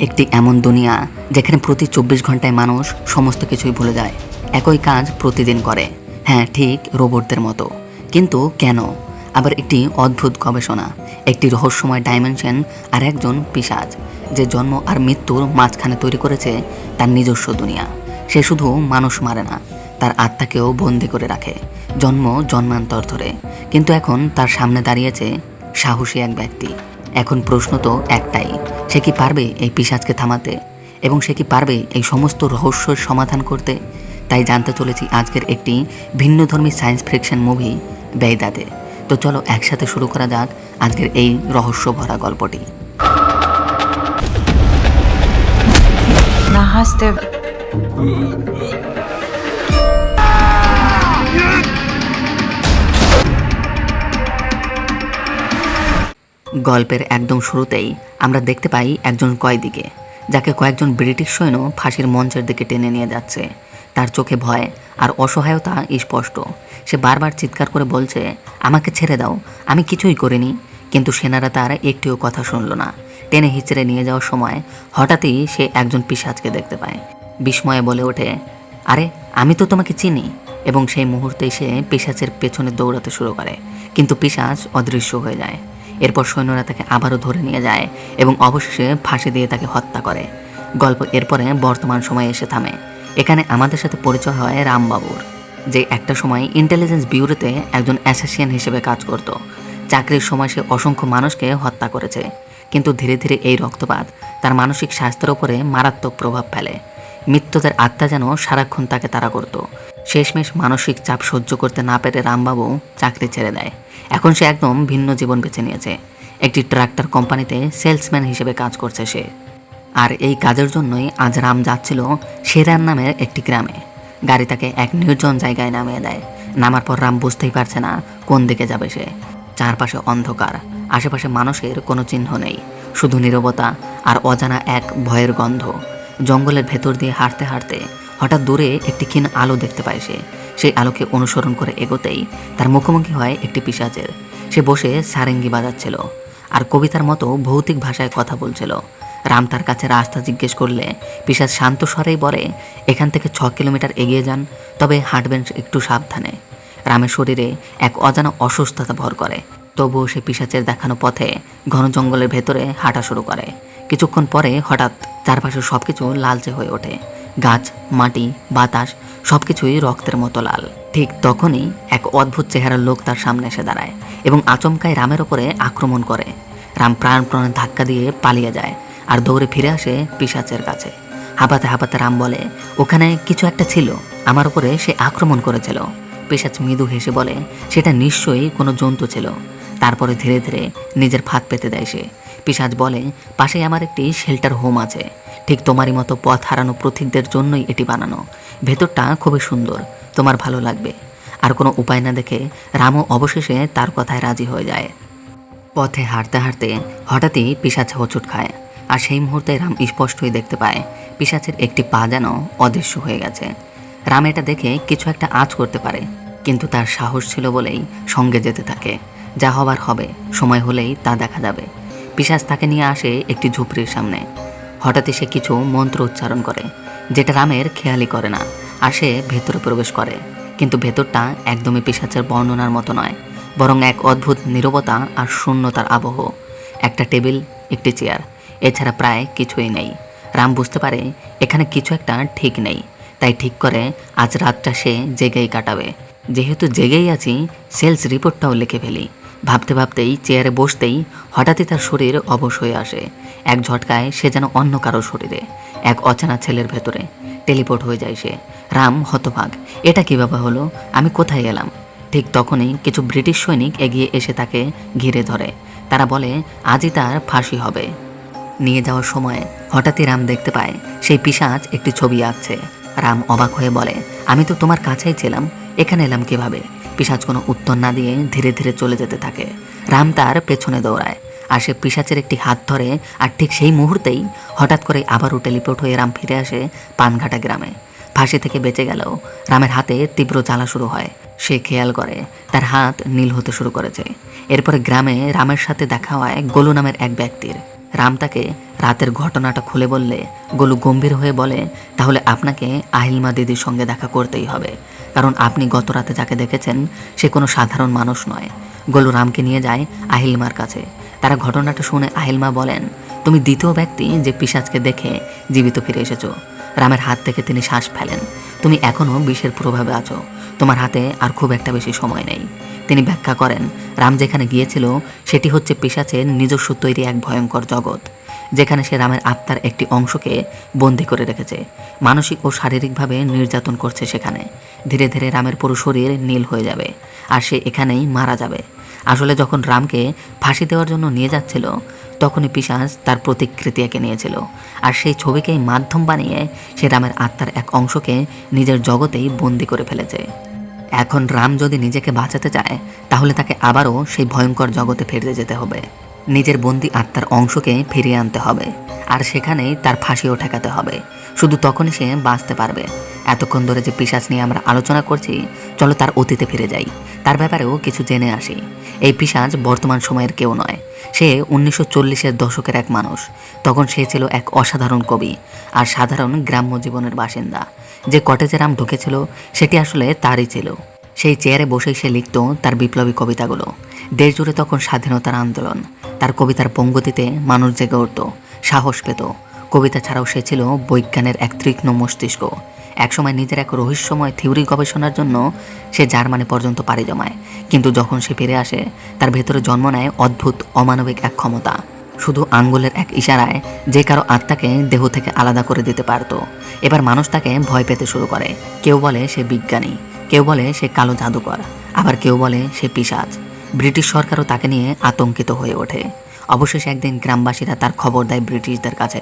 একটি এমন দুনিয়া যেখানে প্রতি চব্বিশ ঘন্টায় মানুষ সমস্ত কিছুই ভুলে যায়। একই কাজ প্রতিদিন করে। হ্যাঁ ঠিক রোবটদের মতো। কিন্তু কেন? আবার একটি অদ্ভুত গবেষণা, একটি রহস্যময় ডাইমেনশন আর একজন পিসাজ, যে জন্ম আর মৃত্যুর মাঝখানে তৈরি করেছে তার নিজস্ব দুনিয়া। সে শুধু মানুষ মারে না, তার আত্মাকেও বন্দি করে রাখে, জন্ম, জন্মান্তর ধরে। কিন্তু এখন তার সামনে দাঁড়িয়েছে সাহসী এক ব্যক্তি। এখন প্রশ্ন তো একটাই, সে কি পারবে এই পিসাজকে থামাতে? এবং সে কি পারবে এই সমস্ত রহস্যের সমাধান করতে? তাই জানতে চলেছি আজকের একটি ভিন্নধর্মী সায়েন্স ফিকশন মুভি, বেইদাতে। তো চলো একসাথে শুরু করা যাক আজকের এই রহস্য ভরা গল্পটি। Namaste. গল্পের একদম শুরুতেই আমরা দেখতে পাই একজন কয়েদিকে, যাকে কয়েকজন ব্রিটিশ সৈন্য ফাঁসির মঞ্চের দিকে টেনে নিয়ে যাচ্ছে। তার চোখে ভয় আর অসহায়তা স্পষ্ট। সে বারবার চিৎকার করে বলছে, আমাকে ছেড়ে দাও, আমি কিছুই করিনি। কিন্তু সেনারা তার একটিও কথা শুনল না। টেনে হিচড়ে নিয়ে যাওয়ার সময় হঠাৎই সে একজন পিসাজকে দেখতে পায়। বিস্ময়ে বলে ওঠে, আরে, আমি তো তোমাকে চিনি। এবং সেই মুহূর্তে সে পিসাচের পেছনে দৌড়াতে শুরু করে। কিন্তু পিসাচ অদৃশ্য হয়ে যায়। এরপর সৈন্যরা তাকে আবারও ধরে নিয়ে যায় এবং অবশেষে ফাঁসি দিয়ে তাকে হত্যা করে। গল্প এরপরে বর্তমান সময়ে এসে থামে। এখানে আমাদের সাথে পরিচয় হয় রামবাবুর, যে একটা সময় ইন্টেলিজেন্স ব্যুরোতে একজন অ্যাসাসিয়ান হিসেবে কাজ করত। চাকরির সময় সে অসংখ্য মানুষকে হত্যা করেছে। কিন্তু ধীরে ধীরে এই রক্তপাত তার মানসিক স্বাস্থ্যের ওপরে মারাত্মক প্রভাব ফেলে। মৃত্যুদের আত্মা যেন সারাক্ষণ তাকে তাড়া করত। শেষমেশ মানসিক চাপ সহ্য করতে না পেরে রামবাবু চাকরি ছেড়ে দেয়। এখন সে একদম ভিন্ন জীবন বেছে নিয়েছে। একটি ট্রাক্টর কোম্পানিতে সেলসম্যান হিসেবে কাজ করছে সে। আর এই কাজের জন্যই আজ রাম যাচ্ছিল সেরান নামের একটি গ্রামে। গাড়ি তাকে এক নির্জন জায়গায় নামিয়ে দেয়। নামার পর রাম বুঝতেই পারছে না কোন দিকে যাবে সে। চারপাশে অন্ধকার, আশেপাশে মানুষের কোনো চিহ্ন নেই। শুধু নীরবতা আর অজানা এক ভয়ের গন্ধ। জঙ্গলের ভেতর দিয়ে হাঁটতে হাঁটতে হঠাৎ দূরে একটি ক্ষীণ আলো দেখতে পায় সে। সেই আলোকে অনুসরণ করে এগোতেই তার মুখোমুখি হয় একটি পিসাচের। সে বসে সারেঙ্গি বাজাচ্ছিল আর কবিতার মতো ভৌতিক ভাষায় কথা বলছিল। রাম তার কাছে রাস্তা জিজ্ঞেস করলে পিসাজ শান্ত স্বরেই বলে, এখান থেকে ছ কিলোমিটার এগিয়ে যান, তবে হাঁটবেন একটু সাবধানে। রামের শরীরে এক অজানা অসুস্থতা ভর করে। তবুও সে পিসাচের দেখানো পথে ঘন জঙ্গলের ভেতরে হাঁটা শুরু করে। কিছুক্ষণ পরে হঠাৎ চারপাশে সব কিছু লালচে হয়ে ওঠে। গাছ, মাটি, বাতাস সব কিছুই রক্তের মতো লাল। ঠিক তখনই এক অদ্ভুত চেহারার লোক তার সামনে এসে দাঁড়ায় এবং আচমকায় রামের ওপরে আক্রমণ করে। রাম প্রাণ প্রাণপ্রাণে ধাক্কা দিয়ে পালিয়ে যায় আর দৌড়ে ফিরে আসে পিসাচের কাছে। হাঁপাতে হাঁপাতে রাম বলে, ওখানে কিছু একটা ছিল, আমার উপরে সে আক্রমণ করেছিল। পিসাচ মৃদু হেসে বলে, সেটা নিশ্চয়ই কোনো জন্তু ছিল। তারপরে ধীরে ধীরে নিজের ফাঁদ পেতে দেয় সে। পিসাজ বলে, পাশেই আমার একটি শেল্টার হোম আছে। ঠিক তোমারই মতো পথ হারানো পথিকদের জন্যই এটি বানানো। ভেতরটা খুবই সুন্দর, তোমার ভালো লাগবে। আর কোনো উপায় না দেখে রামও অবশেষে তার কথায় রাজি হয়ে যায়। পথে হাঁটতে হাঁটতে হঠাৎই পিসাচ হোঁচট খায়। আর সেই মুহূর্তে রাম স্পষ্টই দেখতে পায় পিসাচের একটি পা যেন অদৃশ্য হয়ে গেছে। রাম এটা দেখে কিছু একটা আঁচ করতে পারে, কিন্তু তার সাহস ছিল বলেই সঙ্গে যেতে থাকে। যা হবার হবে, সময় হলেই তা দেখা যাবে। পিসাচ তাকে নিয়ে আসে একটি ঝুপড়ির সামনে। হঠাৎই সে কিছু মন্ত্র উচ্চারণ করে, যেটা রামের খেয়ালই করে না, আর সে ভেতরে প্রবেশ করে। কিন্তু ভেতরটা একদমই পিসাচের বর্ণনার মতো নয়, বরং এক অদ্ভুত নীরবতা আর শূন্যতার আবহ। একটা টেবিল, একটি চেয়ার, এছাড়া প্রায় কিছুই নেই। রাম বুঝতে পারে, এখানে কিছু একটা ঠিক নেই, তাই ঠিক করে আজ রাতটা সে জেগেই কাটাবে। যেহেতু জেগেই আছি, সেলস রিপোর্টটাও লিখে ফেলি। ভাবতে ভাবতেই, চেয়ারে বসতেই হঠাৎই তার শরীর অবশ হয়ে আসে। এক ঝটকায় সে যেন অন্য কারও শরীরে, এক অচেনা ছেলের ভেতরে। টেলিপোর্ট হয়ে যায় সে। রাম হতভাগ। এটা কীভাবে হলো? আমি কোথায় এলাম? ঠিক তখনই কিছু ব্রিটিশ সৈনিক এগিয়ে এসে তাকে ঘিরে ধরে। তারা বলে, আজই তার ফাঁসি হবে। নিয়ে যাওয়ার সময় হঠাৎই রাম দেখতে পায়, সেই পিসাজ একটি ছবি আঁকছে। রাম অবাক হয়ে বলে, আমি তো তোমার কাছেই ছিলাম। এখানে এলাম কীভাবে? পিসাজ কোনো উত্তর না দিয়ে ধীরে ধীরে চলে যেতে থাকে। রাম তার পেছনে দৌড়ায়, আর সে পিসাচের একটি হাত ধরে, আর ঠিক সেই মুহূর্তেই হঠাৎ করে আবারও টেলিপোর্ট হয়ে রাম ফিরে আসে পানঘাটা গ্রামে। ফাঁসি থেকে বেঁচে গেলেও রামের হাতে তীব্র জ্বালা শুরু হয়। সে খেয়াল করে, তার হাত নীল হতে শুরু করেছে। এরপরে গ্রামে রামের সাথে দেখা হয় গোলু নামের এক ব্যক্তির। রাম তাকে রাতের ঘটনাটা খুলে বললে, গোলু গম্ভীর হয়ে বলে, তাহলে আপনাকে আহিলমা দিদির সঙ্গে দেখা করতেই হবে। কারণ আপনি গত রাতে যাকে দেখেছেন, সে কোনো সাধারণ মানুষ নয়। গোলু রামকে নিয়ে যায় আহিলমার কাছে। তারা ঘটনাটা শুনে আহিলমা বলেন, তুমি দ্বিতীয় ব্যক্তি যে পিসাজকে দেখে জীবিত ফিরে এসেছ। রামের হাত থেকে তিনি শ্বাস ফেলেন। তুমি এখনও বিষের প্রভাবে আছো। তোমার হাতে আর খুব একটা বেশি সময় নেই। তিনি ব্যাখ্যা করেন, রাম যেখানে গিয়েছিল, সেটি হচ্ছে পেশাচের নিজস্ব তৈরি এক ভয়ঙ্কর জগৎ, যেখানে সে রামের আত্মার একটি অংশকে বন্দি করে রেখেছে। মানসিক ও শারীরিকভাবে নির্যাতন করছে সেখানে। ধীরে ধীরে রামের পুরো শরীর নীল হয়ে যাবে, আর সে এখানেই মারা যাবে। আসলে যখন রামকে ফাঁসি দেওয়ার জন্য নিয়ে যাচ্ছিল, তখনই পিসাজ তার প্রতিকৃতি এঁকে নিয়েছিল, আর সেই ছবিকেই মাধ্যম বানিয়ে সে রামের আত্মার এক অংশকে নিজের জগতেই বন্দি করে ফেলেছে। এখন রাম যদি নিজেকে বাঁচাতে চায়, তাহলে তাকে আবারও সেই ভয়ঙ্কর জগতে ফিরতে যেতে হবে। নিজের বন্দি আত্মার অংশকে ফিরিয়ে আনতে হবে, আর সেখানেই তার ফাঁসিও ঠেকাতে হবে। শুধু তখনই সে বাঁচতে পারবে। এতক্ষণ ধরে যে পিসাস নিয়ে আমরা আলোচনা করছি, চলো তার অতীতে ফিরে যাই। তার ব্যাপারেও কিছু জেনে আসি। এই পিসাজ বর্তমান সময়ের কেউ নয়। সে উনিশশো চল্লিশের দশকের এক মানুষ। তখন সে ছিল এক অসাধারণ কবি আর সাধারণ গ্রাম্য জীবনের বাসিন্দা। যে কটেজে রাম ঢুকেছিল, সেটি আসলে তারই ছিল। সেই চেয়ারে বসেই সে লিখত তার বিপ্লবী কবিতাগুলো। দেশ জুড়ে তখন স্বাধীনতার আন্দোলন। তার কবিতার পঙ্গতিতে মানুষ জেগে উঠত, সাহস পেত। কবিতা ছাড়াও সে ছিল বৈজ্ঞানের এক তীক্ষ্ণ মস্তিষ্ক। একসময় নিজের এক রহস্যময় থিওরি গবেষণার জন্য সে জার্মানি পর্যন্ত পাড়ি জমায়। কিন্তু যখন সে ফিরে আসে, তার ভেতরে জন্ম নেয় অদ্ভুত, অমানবিক এক ক্ষমতা। শুধু আঙ্গুলের এক ইশারায় যে কারও আত্মাকে দেহ থেকে আলাদা করে দিতে পারতো। এবার মানুষ তাকে ভয় পেতে শুরু করে। কেউ বলে সে বিজ্ঞানী, কেউ বলে সে কালো জাদুকর, আবার কেউ বলে সে পিসাজ। ব্রিটিশ সরকারও তাকে নিয়ে আতঙ্কিত হয়ে ওঠে। অবশেষে একদিন গ্রামবাসীরা তার খবর দেয় ব্রিটিশদের কাছে।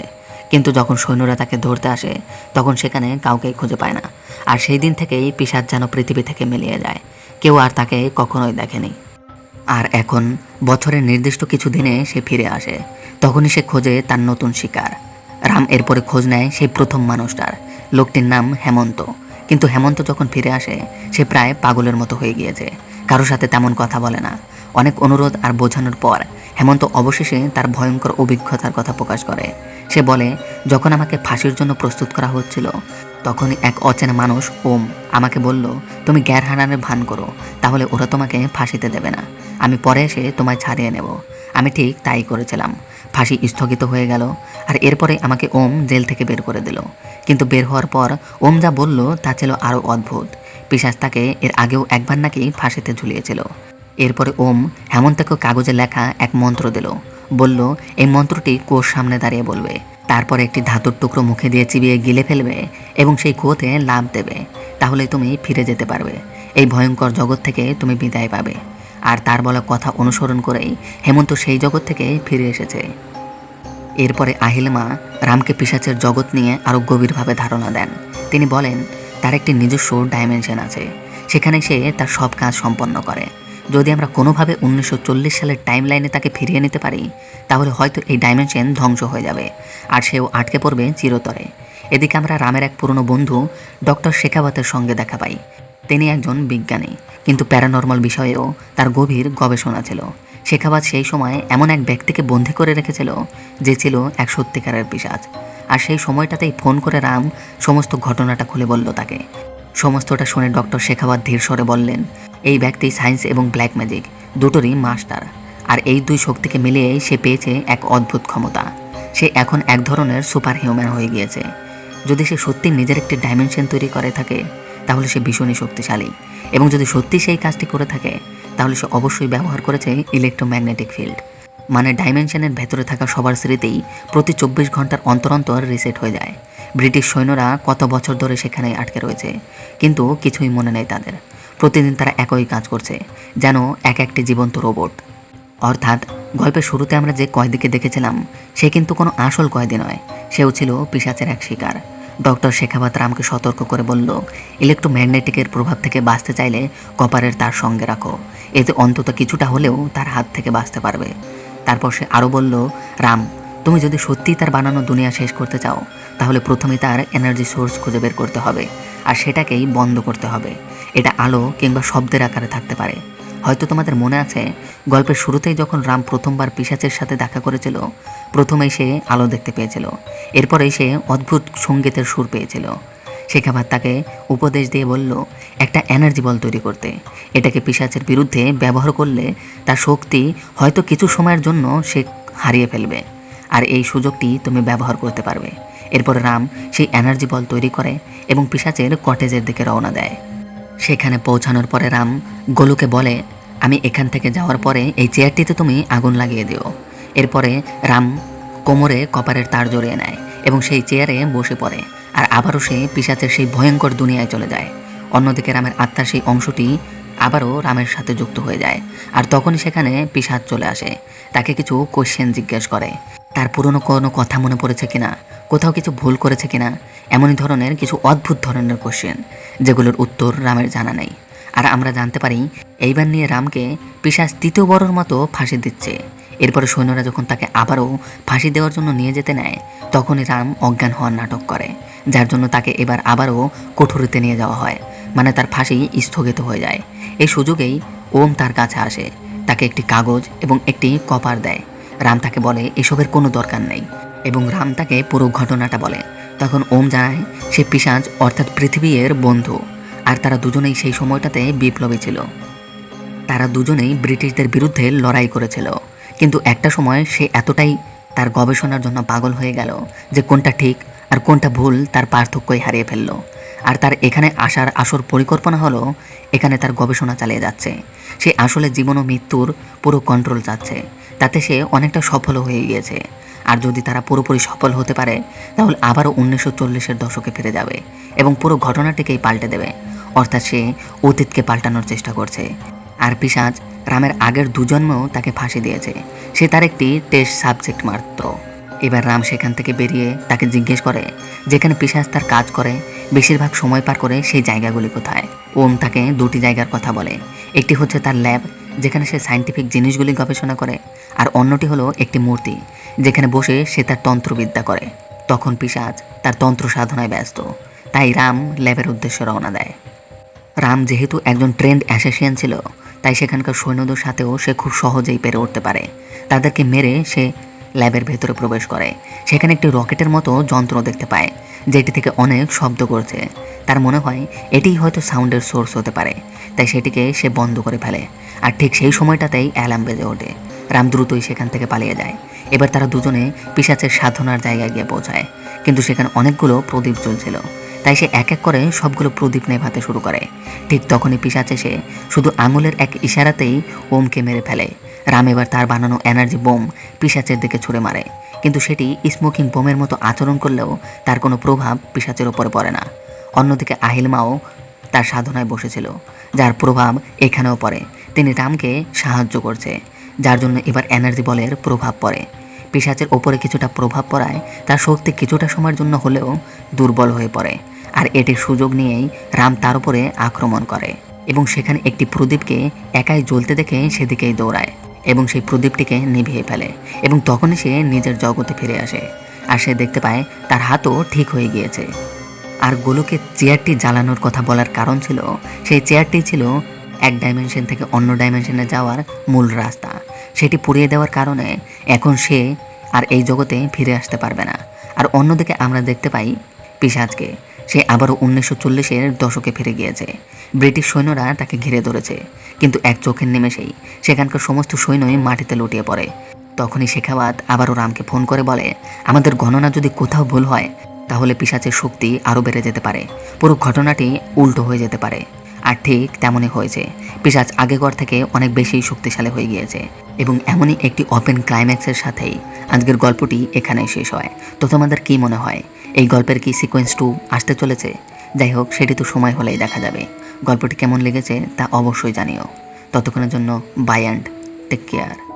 কিন্তু যখন সৈন্যরা তাকে ধরতে আসে, তখন সেখানে কাউকেই খুঁজে পায় না। আর সেই দিন থেকেই পিসাজ যেন পৃথিবী থেকে মিলিয়ে যায়। কেউ আর তাকে কখনোই দেখেনি। আর এখন, বছরের নির্দিষ্ট কিছু দিনে সে ফিরে আসে। তখনই সে খোঁজে তার নতুন শিকার। রাম এরপরে খোঁজ নেয় সেই প্রথম মানুষটার। লোকটির নাম হেমন্ত। কিন্তু হেমন্ত যখন ফিরে আসে, সে প্রায় পাগলের মতো হয়ে গিয়েছে। কারোর সাথে তেমন কথা বলে না। অনেক অনুরোধ আর বোঝানোর পর হেমন্ত অবশেষে তার ভয়ঙ্কর অভিজ্ঞতার কথা প্রকাশ করে। সে বলে, যখন আমাকে ফাঁসির জন্য প্রস্তুত করা হচ্ছিল, তখনই এক অচেনা মানুষ, ওম, আমাকে বলল, তুমি গ্যার হারানের ভান করো, তাহলে ওরা তোমাকে ফাঁসিতে দেবে না। আমি পরে এসে তোমায় ছাড়িয়ে নেব। আমি ঠিক তাই করেছিলাম। ফাঁসি স্থগিত হয়ে গেল আর এরপরে আমাকে ওম জেল থেকে বের করে দিল। কিন্তু বের হওয়ার পর ওম যা বলল তা ছিল আরও অদ্ভুত। পিসাস তাকে এর আগেও একবার নাকি ফাঁসিতে ঝুলিয়েছিল। এরপরে ওম হেমন্তকে কাগজে লেখা এক মন্ত্র দিল। বলল, এই মন্ত্রটি কুয়োর সামনে দাঁড়িয়ে বলবে। তারপর একটি ধাতুর টুকরো মুখে দিয়ে চিবিয়ে গিলে ফেলবে এবং সেই কুয়োতে লাভ দেবে। তাহলে তুমি ফিরে যেতে পারবে। এই ভয়ঙ্কর জগৎ থেকে তুমি বিদায় পাবে। আর তার বলা কথা অনুসরণ করেই হেমন্ত সেই জগৎ থেকে ফিরে এসেছে। এরপরে আহিলমা রামকে পিসাচের জগৎ নিয়ে আরও গভীরভাবে ধারণা দেন। তিনি বলেন তার একটি নিজস্ব ডাইমেনশন আছে। সেখানে সে তার সব কাজ সম্পন্ন করে। যদি আমরা কোনোভাবে উনিশশো চল্লিশ সালের টাইম লাইনে তাকে ফিরিয়ে নিতে পারি, তাহলে হয়তো এই ডাইমেনশন ধ্বংস হয়ে যাবে, আর সেও আটকে পড়বে চিরতরে। এদিকে আমরা রামের এক পুরনো বন্ধু, ডক্টর শেখাবতের সঙ্গে দেখা পাই। তিনি একজন বিজ্ঞানী, কিন্তু প্যারানর্মাল বিষয়েও তার গভীর গবেষণা ছিল। শেখাবাদ সেই সময় এমন এক ব্যক্তিকে বন্দি করে রেখেছিল, যে ছিল এক সত্যিকারের পিসাজ আর সেই সময়টাতেই ফোন করে রাম সমস্ত ঘটনাটা খুলে বলল তাকে। সমস্তটা শুনে ডক্টর শেখাবাদ ধীর স্বরে বললেন, এই ব্যক্তি সায়েন্স এবং ব্ল্যাক ম্যাজিক, দুটোরই মাস্টার। আর এই দুই শক্তিকে মিলিয়েই সে পেয়েছে এক অদ্ভুত ক্ষমতা। সে এখন এক ধরনের সুপার হিউম্যান হয়ে গিয়েছে। যদি সে সত্যি নিজের একটি ডাইমেনশন তৈরি করে থাকে, তাহলে সে ভীষণই শক্তিশালী। এবং যদি সত্যি সেই কাজটি করে থাকে, তাহলে সে অবশ্যই ব্যবহার করেছে ইলেকট্রোম্যাগনেটিক ফিল্ড। মানে ডাইমেনশনের ভেতরে থাকা সবার স্মৃতিই প্রতি চব্বিশ ঘণ্টার অন্তর অন্তর রিসেট হয়ে যায়। ব্রিটিশ সৈন্যরা কত বছর ধরে সেখানে আটকে রয়েছে, কিন্তু কিছুই মনে নেই তাদের। প্রতিদিন তারা একই কাজ করছে, যেন এক একটি জীবন্ত রোবট অর্থাৎ, গল্পের শুরুতে আমরা যে কয়েদিকে দেখেছিলাম, সে কিন্তু কোনো আসল কয়েদি নয়, সেও ছিল পিসাচের এক শিকার। ডক্টর শেখাবাত রামকে সতর্ক করে বলল, ইলেকট্রোম্যাগনেটিকের প্রভাব থেকে বাঁচতে চাইলে কপারের তার সঙ্গে রাখো, এতে অন্তত কিছুটা হলেও তার হাত থেকে বাঁচতে পারবে। তারপর সে আরও বলল, রাম, তুমি যদি সত্যিই তার বানানো দুনিয়া শেষ করতে চাও, তাহলে প্রথমে তার এনার্জি সোর্স খুঁজে বের করতে হবে, আর সেটাকেই বন্ধ করতে হবে। এটা আলো কিংবা শব্দের আকারে থাকতে পারে। হয়তো তোমাদের মনে আছে, গল্পের শুরুতেই যখন রাম প্রথমবার পিসাচের সাথে দেখা করেছিল, প্রথমেই সে আলো দেখতে পেয়েছিল। এরপরেই সে অদ্ভুত সঙ্গীতের সুর পেয়েছিল। শেখাবার তাকে উপদেশ দিয়ে বলল, একটা এনার্জি বল তৈরি করতে। এটাকে পিসাচের বিরুদ্ধে ব্যবহার করলে তার শক্তি হয়তো কিছু সময়ের জন্য সে হারিয়ে ফেলবে। আর এই সুযোগটি তুমি ব্যবহার করতে পারবে। এরপর রাম সেই এনার্জি বল তৈরি করে এবং পিসাচের কটেজের দিকে রওনা দেয়। সেখানে পৌঁছানোর পরে রাম গোলুকে বলে, আমি এখান থেকে যাওয়ার পরে এই চেয়ারটিতে তুমি আগুন লাগিয়ে দিও। এরপরে রাম কোমরে কপারের তার জড়িয়ে নেয় এবং সেই চেয়ারে বসে পড়ে। আর আবারও সে পিসাচের সেই ভয়ঙ্কর দুনিয়ায় চলে যায়। অন্যদিকে রামের আত্মার সেই অংশটি আবারও রামের সাথে যুক্ত হয়ে যায়। আর তখনই সেখানে পিসাচ চলে আসে। তাকে কিছু কোশ্চেন জিজ্ঞেস করে। তার পুরনো কোনো কথা মনে পড়েছে কিনা? কোথাও কিছু ভুল করেছে কিনা? এমনই ধরনের কিছু অদ্ভুত ধরনের কোশ্চেন যেগুলোর উত্তর রামের জানা নেই। আর আমরা জানতে পারি, এইবার নিয়ে রামকে পিসাস তৃতীয়বারের মতো ফাঁসি দিচ্ছে। এরপরে সৈন্যরা যখন তাকে আবারও ফাঁসি দেওয়ার জন্য নিয়ে যেতে নেয়, তখনই রাম অজ্ঞান হওয়ার নাটক করে। যার জন্য তাকে এবার আবারও কঠোরিতে নিয়ে যাওয়া হয় মানে তার ফাঁসি স্থগিত হয়ে যায়। এই সুযোগেই ওম তার কাছে আসে, তাকে একটি কাগজ এবং একটি কপার দেয়। রাম তাকে বলে, এসবের কোনো দরকার নেই। এবং রাম তাকে পুরো ঘটনাটা বলে। তখন ওম জানায়, সে পিসাজ অর্থাৎ পৃথিবীর বন্ধু। আর তারা দুজনেই সেই সময়টাতে বিপ্লবী ছিল। তারা দুজনেই ব্রিটিশদের বিরুদ্ধে লড়াই করেছিল। কিন্তু একটা সময় সে এতটাই তার গবেষণার জন্য পাগল হয়ে গেল যে কোনটা ঠিক আর কোনটা ভুল তার পার্থক্যই হারিয়ে ফেলল। আর তার এখানে আসার আসর পরিকল্পনা হলো, এখানে তার গবেষণা চালিয়ে যাচ্ছে। সে আসলে জীবন ও মৃত্যুর পুরো কন্ট্রোল চাচ্ছে। তাতে সে অনেকটা সফল হয়ে গিয়েছে। আর যদি তারা পুরোপুরি সফল হতে পারে, তাহলে আবারও উনিশশো চল্লিশের দশকে ফিরে যাবে এবং পুরো ঘটনাটিকেই পাল্টে দেবে। অর্থাৎ সে অতীতকে পাল্টানোর চেষ্টা করছে। আর পিসাজ রামের আগের দুজন্মেও তাকে ফাঁসি দিয়েছে। সে তার একটি টেস্ট সাবজেক্ট মাত্র। এবার রাম সেখান থেকে বেরিয়ে তাকে জিজ্ঞেস করে, যেখানে পিসাজ তার কাজ করে, বেশিরভাগ সময় পার করে সেই জায়গাগুলি কোথায়? ওম তাকে দুটি জায়গার কথা বলে, একটি হচ্ছে তার ল্যাব, যেখানে সে সায়েন্টিফিক জিনিসগুলি গবেষণা করে, আর অন্যটি হলো একটি মূর্তি, যেখানে বসে সে তার তন্ত্রবিদ্যা করে। তখন পিসাজ তার তন্ত্র সাধনায় ব্যস্ত, তাই রাম ল্যাবের উদ্দেশ্যে রওনা দেয়। রাম যেহেতু একজন ট্রেন্ড অ্যাসেসিয়ান ছিল, তাই সেখানকার সৈন্যদের সাথেও সে খুব সহজেই পেরে উঠতে পারে। তাদেরকে মেরে সে ল্যাবের ভেতরে প্রবেশ করে। সেখানে একটি রকেটের মতো যন্ত্র দেখতে পায়, যেটি থেকে অনেক শব্দ করছে। তার মনে হয় এটিই হয়তো সাউন্ডের সোর্স হতে পারে, তাই সেটিকে সে বন্ধ করে ফেলে। আর ঠিক সেই সময়টাতেই অ্যালার্ম বেজে ওঠে। রাম দ্রুতই সেখান থেকে পালিয়ে যায়। এবার তারা দুজনে পিসাচের সাধনার জায়গায় গিয়ে পৌঁছায়। কিন্তু সেখানে অনেকগুলো প্রদীপ জ্বলছিল, তাই সে এক এক করে সবগুলো প্রদীপ নেভাতে শুরু করে। ঠিক তখনই পিসাচ সে শুধু আঙুলের এক ইশারাতেই ওমকে মেরে ফেলে। রাম এবার তার বানানো এনার্জি বোম পিসাচের দিকে ছুড়ে মারে। কিন্তু সেটি স্মোকিং বোমের মতো আচরণ করলেও তার কোনো প্রভাব পিসাচের ওপরে পড়ে না। অন্যদিকে আহিলমাও তার সাধনায় বসেছিল, যার প্রভাব এখানেও পড়ে। তিনি রামকে সাহায্য করছে, যার জন্য এবার এনার্জি বলের প্রভাব পড়ে। পিসাচের ওপরে কিছুটা প্রভাব পড়ায় তার শক্তি কিছুটা সময়ের জন্য হলেও দুর্বল হয়ে পড়ে, আর এটির সুযোগ নিয়েই রাম তার উপরে আক্রমণ করে এবং সেখানে একটি প্রদীপকে একাই জ্বলতে দেখে সেদিকেই দৌড়ায়। এবং সেই প্রদীপটিকে নিভিয়ে ফেলে এবং তখনই সে নিজের জগতে ফিরে আসে। আর সে দেখতে পায়, তার হাতও ঠিক হয়ে গিয়েছে। আর গোলকে চেয়ারটি জ্বালানোর কথা বলার কারণ ছিল, সেই চেয়ারটি ছিল এক ডাইমেনশন থেকে অন্য ডাইমেনশনে যাওয়ার মূল রাস্তা। সেটি পুড়িয়ে দেওয়ার কারণে এখন সে আর এই জগতে ফিরে আসতে পারবে না। আর অন্যদিকে আমরা দেখতে পাই পিসাজকে সে আবারও উনিশশো চল্লিশের দশকে ফিরে গিয়েছে। ব্রিটিশ সৈন্যরা তাকে ঘিরে ধরেছে, কিন্তু এক চোখের নিমেষেই সেখানকার সমস্ত সৈন্যই মাটিতে লুটিয়ে পড়ে। তখনই শেখাওয়াত আবারও রামকে ফোন করে বলে, আমাদের গণনা যদি কোথাও ভুল হয়, তাহলে পিসাচের শক্তি আরও বেড়ে যেতে পারে। পুরো ঘটনাটি উল্টো হয়ে যেতে পারে। আর ঠিক তেমনই হয়েছে। পিসাচ আগেকর থেকে অনেক বেশি শক্তিশালী হয়ে গিয়েছে এবং এমনই একটি ওপেন ক্লাইম্যাক্সের সাথেই আজকের গল্পটি এখানেই শেষ হয়। তো তোমাদের কী মনে হয়? এই গল্পের কি সিকোয়েন্স টু আসতে চলেছে? যাই হোক, সেটি তো সময় হলেই দেখা যাবে। গল্পটি কেমন লেগেছে তা অবশ্যই জানিও। ততক্ষণের জন্য বাই অ্যান্ড টেক কেয়ার